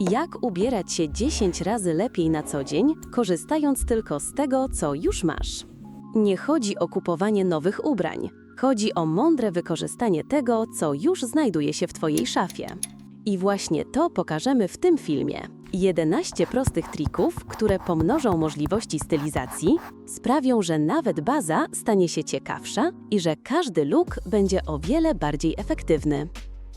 Jak ubierać się 10 razy lepiej na co dzień, korzystając tylko z tego, co już masz? Nie chodzi o kupowanie nowych ubrań. Chodzi o mądre wykorzystanie tego, co już znajduje się w Twojej szafie. I właśnie to pokażemy w tym filmie. 11 prostych trików, które pomnożą możliwości stylizacji, sprawią, że nawet baza stanie się ciekawsza i że każdy look będzie o wiele bardziej efektywny.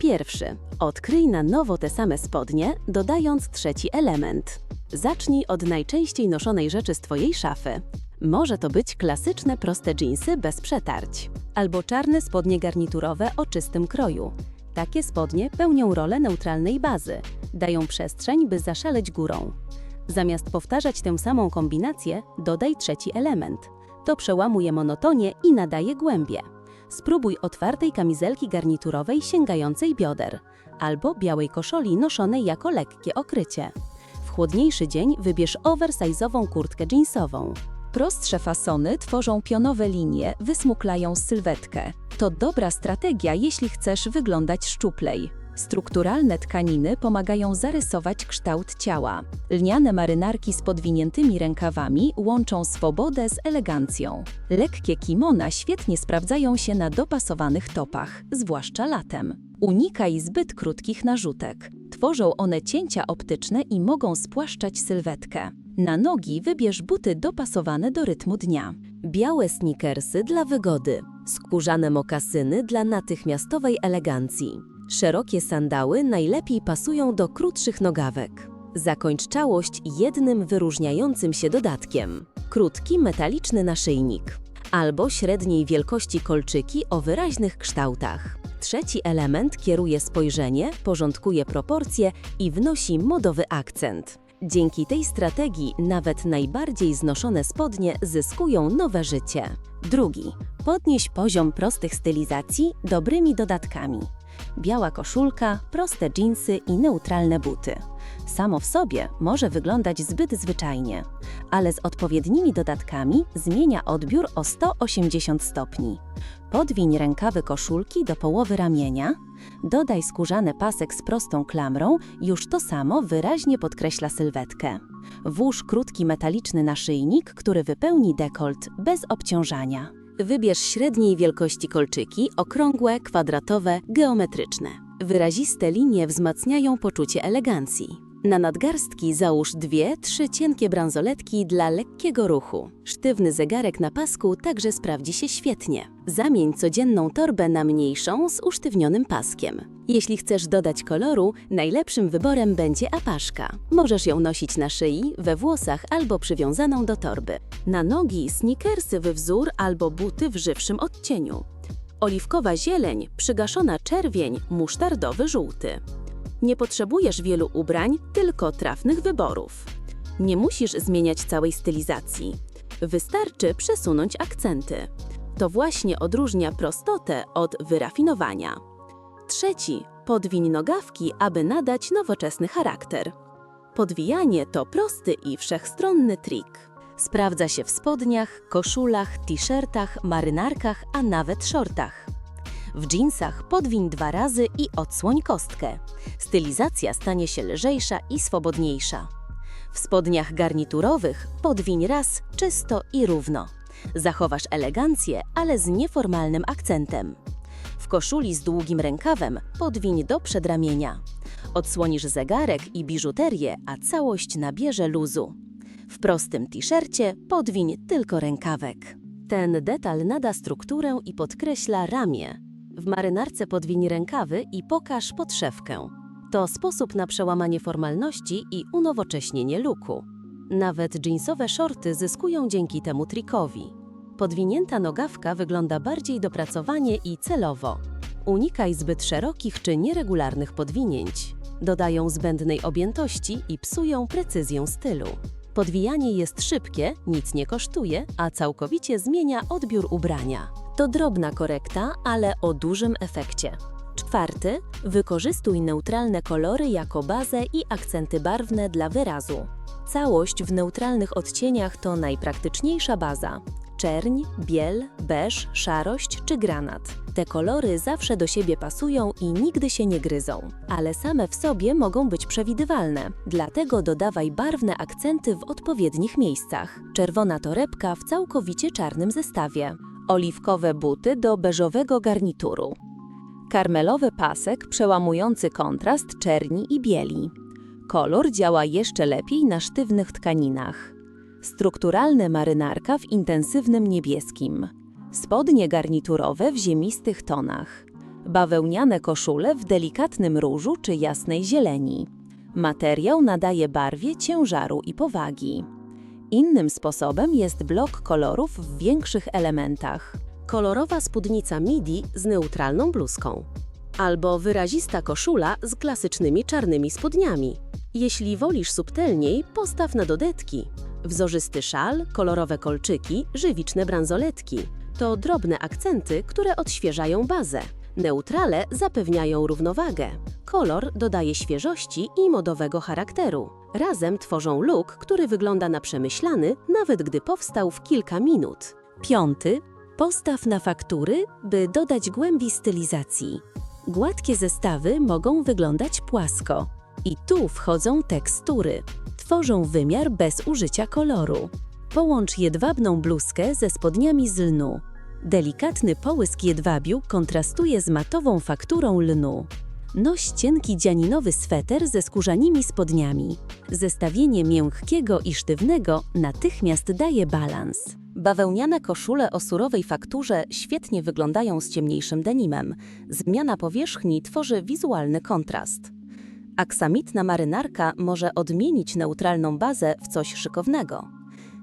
Pierwszy. Odkryj na nowo te same spodnie, dodając trzeci element. Zacznij od najczęściej noszonej rzeczy z Twojej szafy. Może to być klasyczne proste dżinsy bez przetarć, albo czarne spodnie garniturowe o czystym kroju. Takie spodnie pełnią rolę neutralnej bazy, dają przestrzeń, by zaszaleć górą. Zamiast powtarzać tę samą kombinację, dodaj trzeci element. To przełamuje monotonię i nadaje głębie. Spróbuj otwartej kamizelki garniturowej sięgającej bioder, albo białej koszoli noszonej jako lekkie okrycie. W chłodniejszy dzień wybierz oversize'ową kurtkę jeansową. Prostsze fasony tworzą pionowe linie, wysmuklają sylwetkę. To dobra strategia, jeśli chcesz wyglądać szczuplej. Strukturalne tkaniny pomagają zarysować kształt ciała. Lniane marynarki z podwiniętymi rękawami łączą swobodę z elegancją. Lekkie kimona świetnie sprawdzają się na dopasowanych topach, zwłaszcza latem. Unikaj zbyt krótkich narzutek. Tworzą one cięcia optyczne i mogą spłaszczać sylwetkę. Na nogi wybierz buty dopasowane do rytmu dnia. Białe sneakersy dla wygody, skórzane mokasyny dla natychmiastowej elegancji. Szerokie sandały najlepiej pasują do krótszych nogawek. Zakończ całość jednym wyróżniającym się dodatkiem. Krótki metaliczny naszyjnik albo średniej wielkości kolczyki o wyraźnych kształtach. Trzeci element kieruje spojrzenie, porządkuje proporcje i wnosi modowy akcent. Dzięki tej strategii nawet najbardziej znoszone spodnie zyskują nowe życie. Drugi. Podnieś poziom prostych stylizacji dobrymi dodatkami. Biała koszulka, proste dżinsy i neutralne buty. Samo w sobie może wyglądać zbyt zwyczajnie, ale z odpowiednimi dodatkami zmienia odbiór o 180 stopni. Podwiń rękawy koszulki do połowy ramienia, dodaj skórzany pasek z prostą klamrą, już to samo wyraźnie podkreśla sylwetkę. Włóż krótki metaliczny naszyjnik, który wypełni dekolt bez obciążania. Wybierz średniej wielkości kolczyki, okrągłe, kwadratowe, geometryczne. Wyraziste linie wzmacniają poczucie elegancji. Na nadgarstki załóż dwie, trzy cienkie bransoletki dla lekkiego ruchu. Sztywny zegarek na pasku także sprawdzi się świetnie. Zamień codzienną torbę na mniejszą z usztywnionym paskiem. Jeśli chcesz dodać koloru, najlepszym wyborem będzie apaszka. Możesz ją nosić na szyi, we włosach albo przywiązaną do torby. Na nogi sneakersy we wzór albo buty w żywszym odcieniu. Oliwkowa zieleń, przygaszona czerwień, musztardowy żółty. Nie potrzebujesz wielu ubrań, tylko trafnych wyborów. Nie musisz zmieniać całej stylizacji. Wystarczy przesunąć akcenty. To właśnie odróżnia prostotę od wyrafinowania. Trzeci, podwiń nogawki, aby nadać nowoczesny charakter. Podwijanie to prosty i wszechstronny trik. Sprawdza się w spodniach, koszulach, t-shirtach, marynarkach, a nawet shortach. W dżinsach podwiń dwa razy i odsłoń kostkę. Stylizacja stanie się lżejsza i swobodniejsza. W spodniach garniturowych podwiń raz, czysto i równo. Zachowasz elegancję, ale z nieformalnym akcentem. W koszuli z długim rękawem podwiń do przedramienia. Odsłonisz zegarek i biżuterię, a całość nabierze luzu. W prostym t-shircie podwiń tylko rękawek. Ten detal nada strukturę i podkreśla ramię. W marynarce podwiń rękawy i pokaż podszewkę. To sposób na przełamanie formalności i unowocześnienie luku. Nawet jeansowe shorty zyskują dzięki temu trikowi. Podwinięta nogawka wygląda bardziej dopracowanie i celowo. Unikaj zbyt szerokich czy nieregularnych podwinięć. Dodają zbędnej objętości i psują precyzję stylu. Podwijanie jest szybkie, nic nie kosztuje, a całkowicie zmienia odbiór ubrania. To drobna korekta, ale o dużym efekcie. Czwarty, wykorzystuj neutralne kolory jako bazę i akcenty barwne dla wyrazu. Całość w neutralnych odcieniach to najpraktyczniejsza baza. czerń, biel, beż, szarość czy granat. Te kolory zawsze do siebie pasują i nigdy się nie gryzą, ale same w sobie mogą być przewidywalne. Dlatego dodawaj barwne akcenty w odpowiednich miejscach. Czerwona torebka w całkowicie czarnym zestawie. Oliwkowe buty do beżowego garnituru. Karmelowy pasek przełamujący kontrast czerni i bieli. Kolor działa jeszcze lepiej na sztywnych tkaninach. Strukturalne marynarka w intensywnym niebieskim. Spodnie garniturowe w ziemistych tonach. Bawełniane koszule w delikatnym różu czy jasnej zieleni. Materiał nadaje barwie ciężaru i powagi. Innym sposobem jest blok kolorów w większych elementach. Kolorowa spódnica midi z neutralną bluzką. Albo wyrazista koszula z klasycznymi czarnymi spodniami. Jeśli wolisz subtelniej, postaw na dodetki. Wzorzysty szal, kolorowe kolczyki, żywiczne bransoletki. To drobne akcenty, które odświeżają bazę. Neutrale zapewniają równowagę. Kolor dodaje świeżości i modowego charakteru. Razem tworzą look, który wygląda na przemyślany, nawet gdy powstał w kilka minut. Piąty. Postaw na faktury, by dodać głębi stylizacji. Gładkie zestawy mogą wyglądać płasko. I tu wchodzą tekstury. Tworzą wymiar bez użycia koloru. Połącz jedwabną bluzkę ze spodniami z lnu. Delikatny połysk jedwabiu kontrastuje z matową fakturą lnu. Noś cienki dzianinowy sweter ze skórzanymi spodniami. Zestawienie miękkiego i sztywnego natychmiast daje balans. Bawełniane koszule o surowej fakturze świetnie wyglądają z ciemniejszym denimem. Zmiana powierzchni tworzy wizualny kontrast. Aksamitna marynarka może odmienić neutralną bazę w coś szykownego.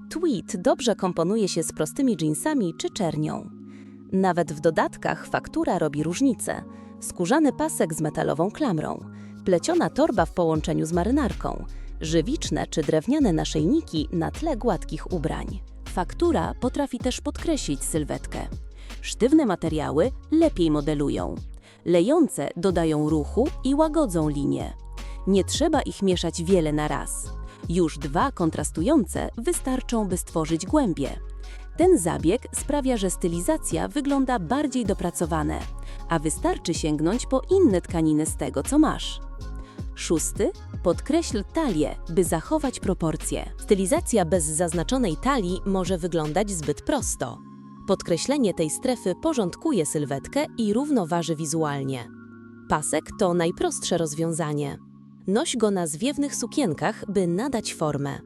Tweed dobrze komponuje się z prostymi jeansami czy czernią. Nawet w dodatkach faktura robi różnicę. Skórzany pasek z metalową klamrą, pleciona torba w połączeniu z marynarką, żywiczne czy drewniane naszyjniki na tle gładkich ubrań. Faktura potrafi też podkreślić sylwetkę. Sztywne materiały lepiej modelują. Lejące dodają ruchu i łagodzą linię. Nie trzeba ich mieszać wiele na raz. Już dwa kontrastujące wystarczą, by stworzyć głębie. Ten zabieg sprawia, że stylizacja wygląda bardziej dopracowane, a wystarczy sięgnąć po inne tkaniny z tego, co masz. Szósty. Podkreśl talię, by zachować proporcje. Stylizacja bez zaznaczonej talii może wyglądać zbyt prosto. Podkreślenie tej strefy porządkuje sylwetkę i równoważy wizualnie. Pasek to najprostsze rozwiązanie. Noś go na zwiewnych sukienkach, by nadać formę,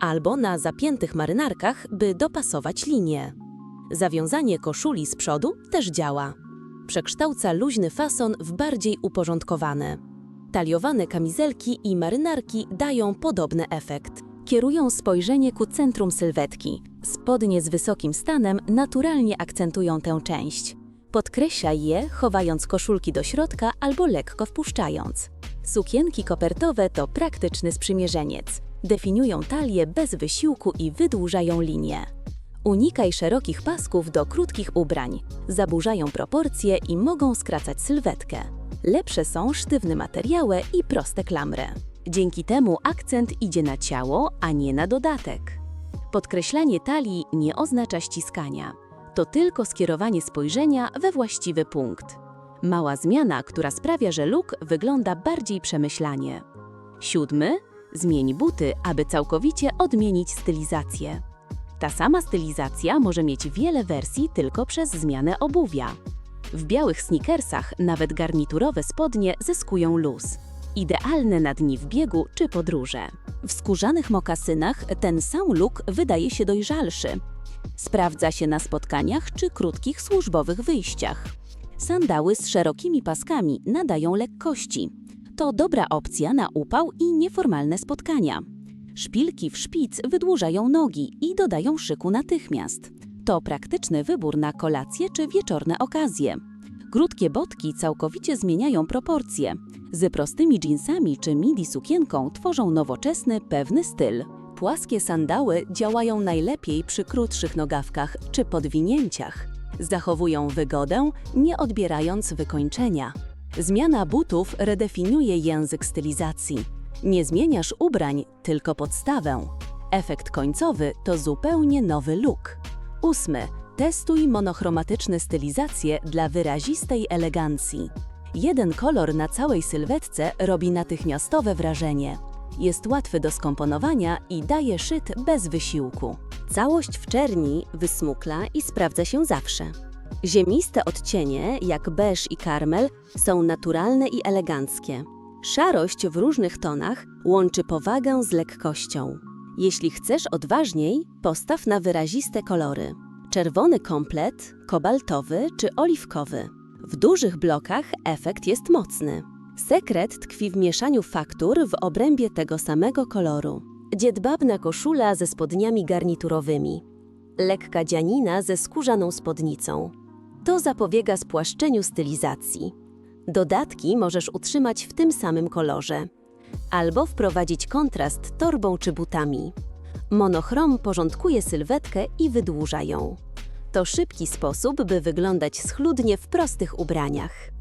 albo na zapiętych marynarkach, by dopasować linię. Zawiązanie koszuli z przodu też działa. Przekształca luźny fason w bardziej uporządkowany. Taliowane kamizelki i marynarki dają podobny efekt. Kierują spojrzenie ku centrum sylwetki. Spodnie z wysokim stanem naturalnie akcentują tę część. Podkreślaj je, chowając koszulki do środka albo lekko wpuszczając. Sukienki kopertowe to praktyczny sprzymierzeniec. Definiują talię bez wysiłku i wydłużają linię. Unikaj szerokich pasków do krótkich ubrań. Zaburzają proporcje i mogą skracać sylwetkę. Lepsze są sztywne materiały i proste klamry. Dzięki temu akcent idzie na ciało, a nie na dodatek. Podkreślanie talii nie oznacza ściskania. To tylko skierowanie spojrzenia we właściwy punkt. Mała zmiana, która sprawia, że look wygląda bardziej przemyślanie. Siódmy. Zmień buty, aby całkowicie odmienić stylizację. Ta sama stylizacja może mieć wiele wersji tylko przez zmianę obuwia. W białych sneakersach nawet garniturowe spodnie zyskują luz. Idealne na dni w biegu czy podróże. W skórzanych mokasynach ten sam look wydaje się dojrzalszy. Sprawdza się na spotkaniach czy krótkich służbowych wyjściach. Sandały z szerokimi paskami nadają lekkości. To dobra opcja na upał i nieformalne spotkania. Szpilki w szpic wydłużają nogi i dodają szyku natychmiast. To praktyczny wybór na kolację czy wieczorne okazje. Krótkie botki całkowicie zmieniają proporcje. Z prostymi jeansami czy midi sukienką tworzą nowoczesny, pewny styl. Płaskie sandały działają najlepiej przy krótszych nogawkach czy podwinięciach. Zachowują wygodę, nie odbierając wykończenia. Zmiana butów redefiniuje język stylizacji. Nie zmieniasz ubrań, tylko podstawę. Efekt końcowy to zupełnie nowy look. Ósmy. Testuj monochromatyczne stylizacje dla wyrazistej elegancji. Jeden kolor na całej sylwetce robi natychmiastowe wrażenie. Jest łatwy do skomponowania i daje szyt bez wysiłku. Całość w czerni wysmukla i sprawdza się zawsze. Ziemiste odcienie, jak beż i karmel, są naturalne i eleganckie. Szarość w różnych tonach łączy powagę z lekkością. Jeśli chcesz odważniej, postaw na wyraziste kolory. Czerwony komplet, kobaltowy czy oliwkowy. W dużych blokach efekt jest mocny. Sekret tkwi w mieszaniu faktur w obrębie tego samego koloru. Dziedbabna koszula ze spodniami garniturowymi. Lekka dzianina ze skórzaną spodnicą. To zapobiega spłaszczeniu stylizacji. Dodatki możesz utrzymać w tym samym kolorze. Albo wprowadzić kontrast torbą czy butami. Monochrom porządkuje sylwetkę i wydłuża ją. To szybki sposób, by wyglądać schludnie w prostych ubraniach.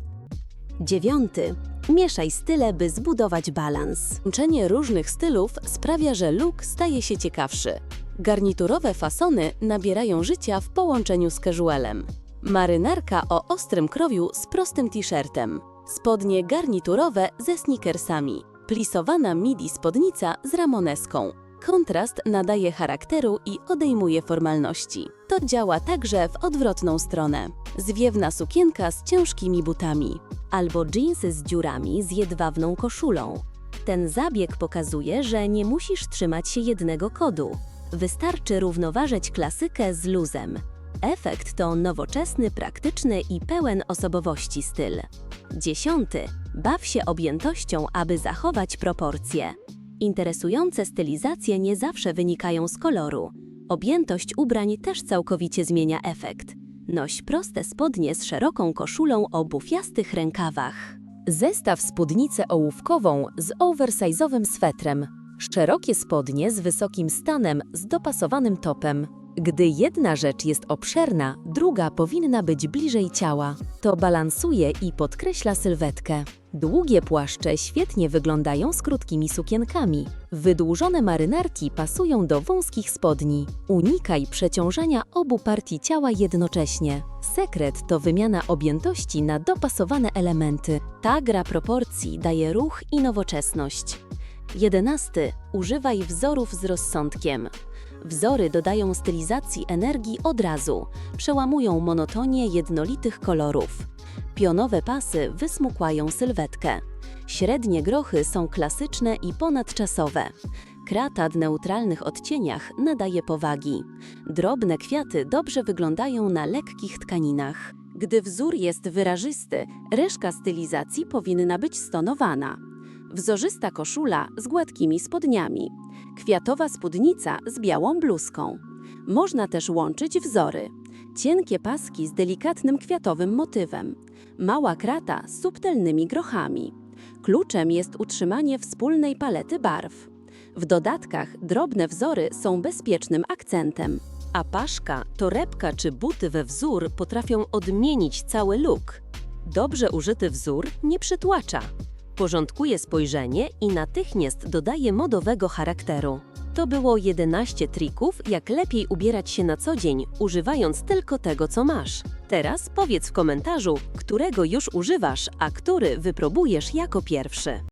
Dziewiąty. Mieszaj style, by zbudować balans. Łączenie różnych stylów sprawia, że look staje się ciekawszy. Garniturowe fasony nabierają życia w połączeniu z casualem. Marynarka o ostrym krowiu z prostym t-shirtem. Spodnie garniturowe ze sneakersami. Plisowana midi spodnica z ramoneską. Kontrast nadaje charakteru i odejmuje formalności. To działa także w odwrotną stronę. Zwiewna sukienka z ciężkimi butami. Albo dżinsy z dziurami z jedwabną koszulą. Ten zabieg pokazuje, że nie musisz trzymać się jednego kodu. Wystarczy równoważyć klasykę z luzem. Efekt to nowoczesny, praktyczny i pełen osobowości styl. Dziesiąty. Baw się objętością, aby zachować proporcje. Interesujące stylizacje nie zawsze wynikają z koloru. Objętość ubrań też całkowicie zmienia efekt. Noś proste spodnie z szeroką koszulą o bufiastych rękawach. Zestaw spódnicę ołówkową z oversize'owym swetrem. Szerokie spodnie z wysokim stanem z dopasowanym topem. Gdy jedna rzecz jest obszerna, druga powinna być bliżej ciała. To balansuje i podkreśla sylwetkę. Długie płaszcze świetnie wyglądają z krótkimi sukienkami. Wydłużone marynarki pasują do wąskich spodni. Unikaj przeciążania obu partii ciała jednocześnie. Sekret to wymiana objętości na dopasowane elementy. Ta gra proporcji daje ruch i nowoczesność. 11. Używaj wzorów z rozsądkiem. Wzory dodają stylizacji energii od razu, przełamują monotonię jednolitych kolorów. Pionowe pasy wysmukłają sylwetkę. Średnie grochy są klasyczne i ponadczasowe. Krata w neutralnych odcieniach nadaje powagi. Drobne kwiaty dobrze wyglądają na lekkich tkaninach. Gdy wzór jest wyrazisty, reszka stylizacji powinna być stonowana. Wzorzysta koszula z gładkimi spodniami. Kwiatowa spódnica z białą bluzką. Można też łączyć wzory. Cienkie paski z delikatnym kwiatowym motywem. Mała krata z subtelnymi grochami. Kluczem jest utrzymanie wspólnej palety barw. W dodatkach drobne wzory są bezpiecznym akcentem. A paszka, torebka czy buty we wzór potrafią odmienić cały look. Dobrze użyty wzór nie przytłacza. Porządkuje spojrzenie i natychmiast dodaje modowego charakteru. To było 11 trików, jak lepiej ubierać się na co dzień, używając tylko tego, co masz. Teraz powiedz w komentarzu, którego już używasz, a który wypróbujesz jako pierwszy.